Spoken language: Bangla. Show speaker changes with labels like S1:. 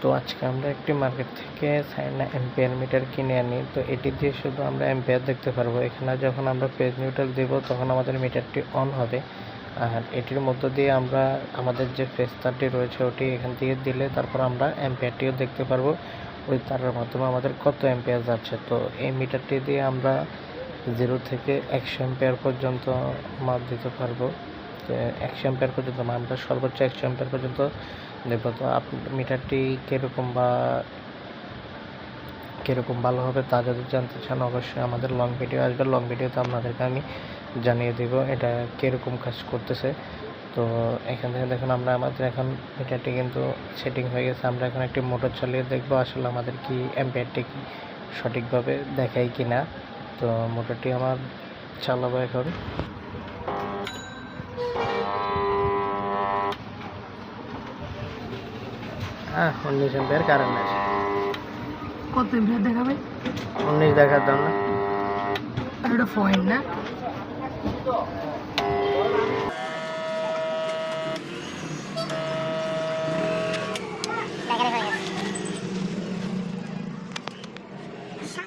S1: তো আজকে আমরা একটি মার্কেট থেকে সাইনা এম্পিয়ার মিটার কিনে আনি। তো এটি দিয়ে শুধু আমরা এম্পিয়ার দেখতে পারব। এখানে যখন আমরা পেজ নিউট্রাল দেব, তখন আমাদের মিটারটি অন হবে। আর এটির মধ্য দিয়ে আমরা আমাদের যে ফেস তারটি রয়েছে, ওটি এখান থেকে দিলে তারপর আমরা এম্পিয়ারটিও দেখতে পারব। ওই তারের মাধ্যমে আমাদের কত এম্পিয়ার যাচ্ছে। তো এই মিটারটি দিয়ে আমরা জিরো থেকে একশো এম্পিয়ার পর্যন্ত মাপ দিতে পারব। একশো এম্পিয়ার পর্যন্ত মানে আমরা সর্বোচ্চ একশো এম্পিয়ার পর্যন্ত দেবো। তো মিটারটি কীরকম বা কীরকম ভালো হবে তা যদি জানতে চান, অবশ্যই আমাদের লং ভিডিও আসবে। লং ভিডিওতে আপনাদেরকে আমি জানিয়ে দেব এটা কীরকম কাজ করতেছে। তো এখান থেকে দেখুন, আমরা আমাদের এখন মিটারটি কিন্তু সেটিং হয়ে গেছে। আমরা এখন একটি মোটর চালিয়ে দেখব আসলে আমাদের কি অ্যাম্পিয়ারটি কি সঠিকভাবে দেখায় কি না তো মোটরটি আমার চালাবো এখন। হ্যাঁ উনিশ এম্পিয়ার কারেন্ট আছে।
S2: কত এম্পিয়ার দেখাবে?
S1: উনিশ দেখার দাম না।
S2: এটা পয়েন্ট না?